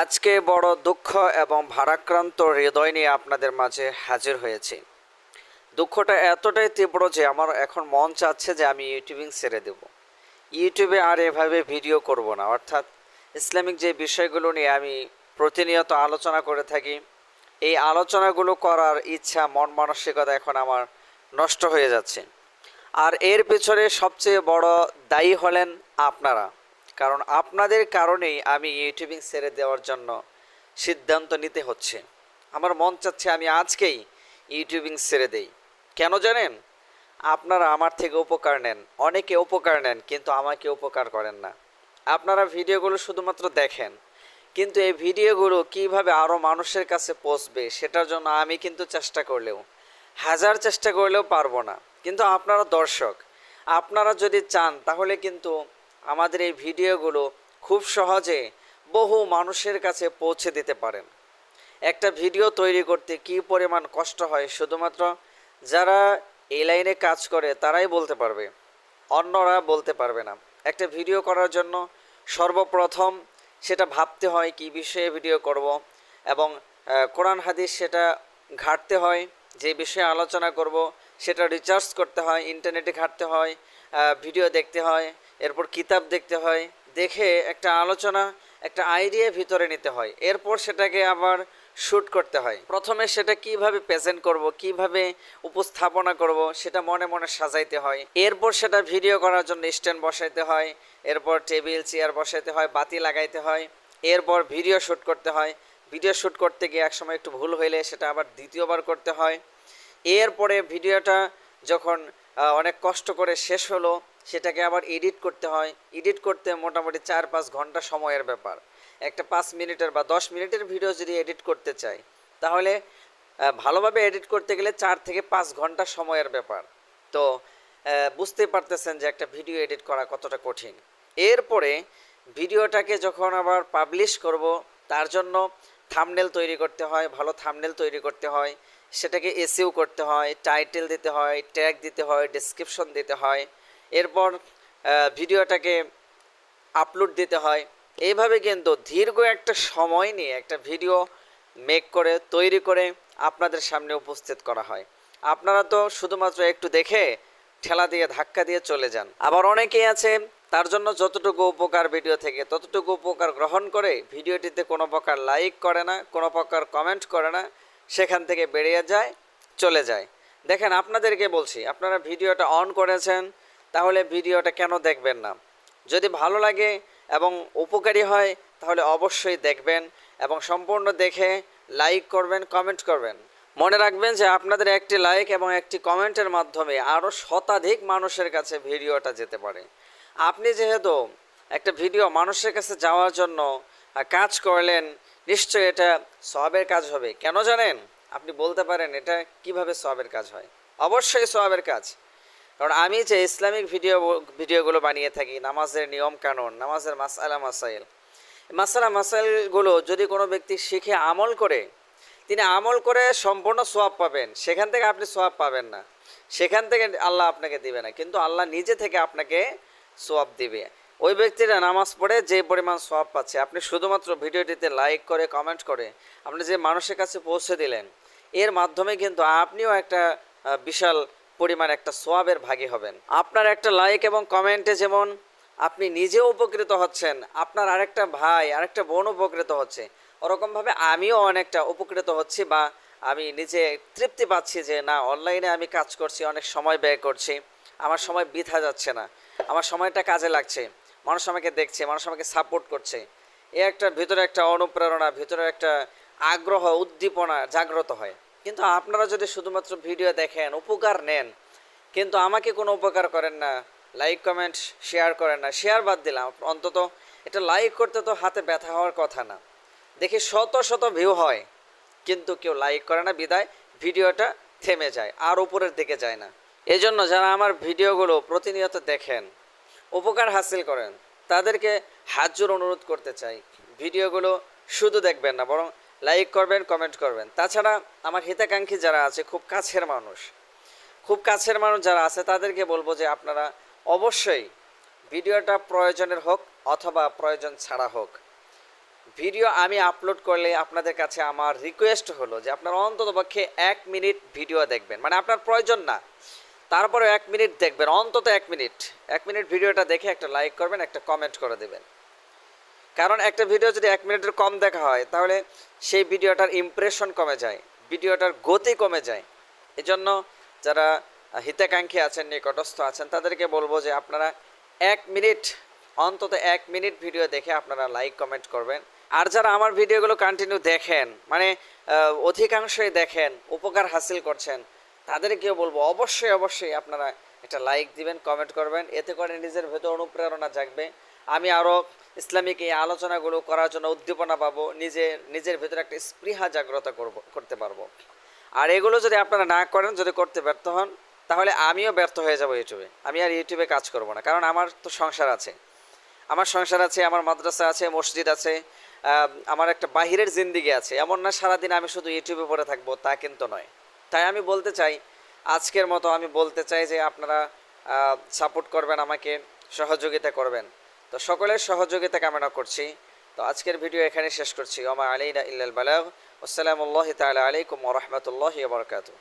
আজকে বড় দুঃখ এবং ভারাক্রান্ত হৃদয় নিয়ে আপনাদের মাঝে হাজির হয়েছি। দুঃখটা এতটাই তীব্র যে আমার এখন মন চাচ্ছে যে আমি ইউটিউবিং ছেড়ে দেব। ইউটিউবে আর এভাবে ভিডিও করব না। অর্থাৎ ইসলামিক যে বিষয়গুলো নিয়ে আমি প্রতিনিয়ত আলোচনা করে থাকি, এই আলোচনাগুলো করার ইচ্ছা, মন মানসিকতা এখন আমার নষ্ট হয়ে যাচ্ছে। আর এর পেছনে সবচেয়ে বড় দায়ী হলেন আপনারা। কারণ আপনাদের কারণেই আমি ইউটিউবিং ছেড়ে দেওয়ার জন্য সিদ্ধান্ত নিতে হচ্ছে। আমার মন চাচ্ছে আমি আজকেই ইউটিউবিং ছেড়ে দেই। কেন জানেন? আপনারা আমার থেকে উপকার নেন। অনেকে উপকার নেন, কিন্তু আমাকে উপকার করেন না। আপনারা ভিডিওগুলো শুধুমাত্র দেখেন, কিন্তু এই ভিডিওগুলো কীভাবে আরও মানুষের কাছে পৌঁছবে সেটার জন্য আমি কিন্তু চেষ্টা করলেও, হাজার চেষ্টা করলেও পারব না। কিন্তু আপনারা দর্শক, আপনারা যদি চান তাহলে কিন্তু আমাদের এই ভিডিওগুলো খুব সহজে বহু মানুষের কাছে পৌঁছে দিতে পারেন। একটা ভিডিও তৈরি করতে কী পরিমাণ কষ্ট হয় শুধুমাত্র যারা এই লাইনে কাজ করে তারাই বলতে পারবে, অন্যরা বলতে পারবে না। একটা ভিডিও করার জন্য সর্বপ্রথম সেটা ভাবতে হয় কি বিষয়ে ভিডিও করব এবং কোরআন হাদিস সেটা ঘাটতে হয়, যে বিষয়ে আলোচনা করব সেটা রিচার্জ করতে হয় ইন্টারনেটে ঘাটতে হয় ভিডিও দেখতে হয় এরপর কিতাব দেখতে হয়, দেখে একটা আলোচনা, একটা আইডিয়া ভিতরে নিতে হয়। এরপর সেটাকে আবার শ্যুট করতে হয়। প্রথমে সেটা কীভাবে প্রেজেন্ট করব, কীভাবে উপস্থাপনা করব, সেটা মনে মনে সাজাইতে হয়। এরপর সেটা ভিডিও করার জন্য স্ট্যান্ড বসাইতে হয়। এরপর টেবিল চেয়ার বসাইতে হয়, বাতি লাগাইতে হয়। এরপর ভিডিও শ্যুট করতে হয়। ভিডিও শ্যুট করতে গিয়ে একসময় একটু ভুল হইলে সেটা আবার দ্বিতীয়বার করতে হয়। এরপরে ভিডিওটা যখন অনেক কষ্ট করে শেষ হলো সেটাকে আবার এডিট করতে হয়। এডিট করতে মোটামুটি চার পাঁচ ঘণ্টা সময়ের ব্যাপার। একটা পাঁচ মিনিটের বা দশ মিনিটের ভিডিও যদি এডিট করতে চাই, তাহলে ভালোভাবে এডিট করতে গেলে চার থেকে পাঁচ ঘণ্টা সময়ের ব্যাপার। তো বুঝতে পারতেছেন যে একটা ভিডিও এডিট করা কতটা কঠিন। এরপরে ভিডিওটাকে যখন আবার পাবলিশ করব, তার জন্য থামনেল তৈরি করতে হয়, ভালো থামনেল তৈরি করতে হয়। সেটাকে এসিও করতে হয় টাইটেল দিতে হয় ট্যাগ দিতে হয় ডেসক্রিপশন দিতে হয়। এরপর ভিডিওটাকে আপলোড দিতে হয়। এইভাবে কিন্তু দীর্ঘ একটা সময় নিয়ে একটা ভিডিও মেক করে, তৈরি করে আপনাদের সামনে উপস্থিত করা হয়। আপনারা তো শুধুমাত্র একটু দেখে ঠেলা দিয়ে, ধাক্কা দিয়ে চলে যান। আবার অনেকেই আছে, তার জন্য যতটুকু উপকার ভিডিও থেকে, ততটুকু উপকার গ্রহণ করে ভিডিওটিতে কোনো প্রকার লাইক করে না, কোনো প্রকার কমেন্ট করে না, সেখান থেকে বেরিয়ে যায়, চলে যায়। দেখেন, আপনাদেরকে বলছি, আপনারা ভিডিওটা অন করেছেন তাহলে ভিডিওটা কেন দেখবেন না? যদি ভালো লাগে এবং উপকারী হয়, তাহলে অবশ্যই দেখবেন এবং সম্পূর্ণ দেখে লাইক করবেন কমেন্ট করবেন। মনে রাখবেন যে আপনাদের একটি লাইক এবং একটি কমেন্টের মাধ্যমে আরও শতাধিক মানুষের কাছে ভিডিওটা যেতে পারে। আপনি যেহেতু একটা ভিডিও মানুষের কাছে যাওয়ার জন্য কাজ করলেন, নিশ্চয়ই এটা সবের কাজ হবে। কেন জানেন? আপনি বলতে পারেন এটা কীভাবে সবের কাজ হয়। অবশ্যই সবের কাজ। কারণ আমি যে ইসলামিক ভিডিও ভিডিওগুলো বানিয়ে থাকি, নামাজের নিয়ম কানুন, নামাজের মাসালা মাসাইল। মাসালা মাসাইলগুলো যদি কোনো ব্যক্তি শিখে আমল করে, তিনি আমল করে সম্পূর্ণ সোয়াব পাবেন। সেখান থেকে আপনি সোয়াব পাবেন না। সেখান থেকে আল্লাহ আপনাকে দিবে না। কিন্তু আল্লাহ নিজে থেকে আপনাকে সোয়াব দিবে। ওই ব্যক্তিরা নামাজ পড়ে যে পরিমাণ সোয়াব পাচ্ছে। আপনি শুধুমাত্র ভিডিওটিতে লাইক করে, কমেন্ট করে, আপনি যে মানুষের কাছে পৌঁছে দিলেন, এর মাধ্যমে কিন্তু আপনিও একটা বিশাল পরিমাণ একটা সোয়াবের ভাগী হবেন। আপনার একটা লাইক এবং কমেন্টে যেমন আপনি নিজেও উপকৃত হচ্ছেন, আপনার আরেকটা ভাই, আরেকটা বোন উপকৃত হচ্ছে ওরকমভাবে আমিও অনেকটা উপকৃত হচ্ছি বা আমি নিজে তৃপ্তি পাচ্ছি যে না অনলাইনে আমি কাজ করছি, অনেক সময় ব্যয় করছি, আমার সময় বৃথা যাচ্ছে না, আমার সময়টা কাজে লাগছে, মানুষ আমাকে দেখছে, মানুষ আমাকে সাপোর্ট করছে। এ একটা ভিতরে একটা অনুপ্রেরণা, ভিতরে একটা আগ্রহ, উদ্দীপনা জাগ্রত হয়। কিন্তু আপনারা যদি শুধুমাত্র ভিডিও দেখেন, উপকার নেন। কিন্তু আমাকে কোনো উপকার করেন না। লাইক কমেন্ট শেয়ার করেন না। শেয়ার বাদ দিলাম। অন্তত এটা লাইক করতে তো হাতে ব্যথা হওয়ার কথা না। দেখি শত শত ভিউ হয়, কিন্তু কেউ লাইক করে না। বিদায়, ভিডিওটা থেমে যায়, আর উপরের দিকে যায় না। এজন্য যারা আমার ভিডিওগুলো প্রতিনিয়ত দেখেন, উপকার হাসিল করেন, তাদেরকে হাজুর অনুরোধ করতে চাই। ভিডিওগুলো শুধু দেখবেন না, বরং লাইক করবেন কমেন্ট করবেন। তাছাড়া আমার হিতাকাঙ্ক্ষী যারা আছে, খুব কাছের মানুষ, খুব কাছের মানুষ যারা আছে, তাদেরকে বলব যে আপনারা অবশ্যই ভিডিওটা প্রয়োজনের হোক অথবা প্রয়োজন ছাড়া হোক। ভিডিও আমি আপলোড করলে আপনাদের কাছে আমার রিকোয়েস্ট হলো যে আপনারা অন্তত পক্ষে এক মিনিট ভিডিও দেখবেন। মানে আপনার প্রয়োজন না। তারপরে এক মিনিট দেখবেন, অন্তত এক মিনিট। এক মিনিট ভিডিওটা দেখে একটা লাইক করবেন, একটা কমেন্ট করে দেবেন। কারণ একটা ভিডিও যদি এক মিনিটের কম দেখা হয়, তাহলে সেই ভিডিওটার ইমপ্রেশন কমে যায় ভিডিওটার গতি কমে যায়। এজন্য যারা হিতাকাঙ্ক্ষী আছেন, নিকটস্থ আছেন, তাদেরকে বলব যে আপনারা এক মিনিট, অন্তত এক মিনিট ভিডিও দেখে আপনারা লাইক কমেন্ট করবেন। আর যারা আমার ভিডিওগুলো কন্টিনিউ দেখেন মানে অধিকাংশই দেখেন, উপকার হাসিল করছেন, তাদেরকেও বলব অবশ্যই অবশ্যই আপনারা একটা লাইক দিবেন কমেন্ট করবেন। এতে করে নিজের ভেতর অনুপ্রেরণা জাগবে। আমি আরও ইসলামিক এই আলোচনাগুলো করার জন্য উদ্দীপনা পাবো, নিজে, নিজের ভেতরে একটা স্পৃহা জাগ্রত করব, করতে পারব। আর এগুলো যদি আপনারা না করেন, যদি করতে ব্যর্থ হন, তাহলে আমিও ব্যর্থ হয়ে যাব ইউটিউবে। আমি আর ইউটিউবে কাজ করব না, কারণ আমার তো সংসার আছে। আমার সংসার আছে, আমার মাদ্রাসা আছে, মসজিদ আছে আমার একটা বাহিরের জিন্দিগি আছে। এমন না সারাদিন আমি শুধু ইউটিউবে পড়ে থাকব, তা কিন্তু নয়। তাই আমি বলতে চাই, আজকের মতো আমি বলতে চাই যে আপনারা সাপোর্ট করবেন আমাকে, সহযোগিতা করবেন। তো সকলের সহযোগিতা কামনা করছি। তো আজকের ভিডিও এখানে শেষ করছি। ওমা আলাইনা ইল্লাল বালাগ। আসসালামু আলাইকুম ওয়া রাহমাতুল্লাহি ওয়া বারাকাতুহু।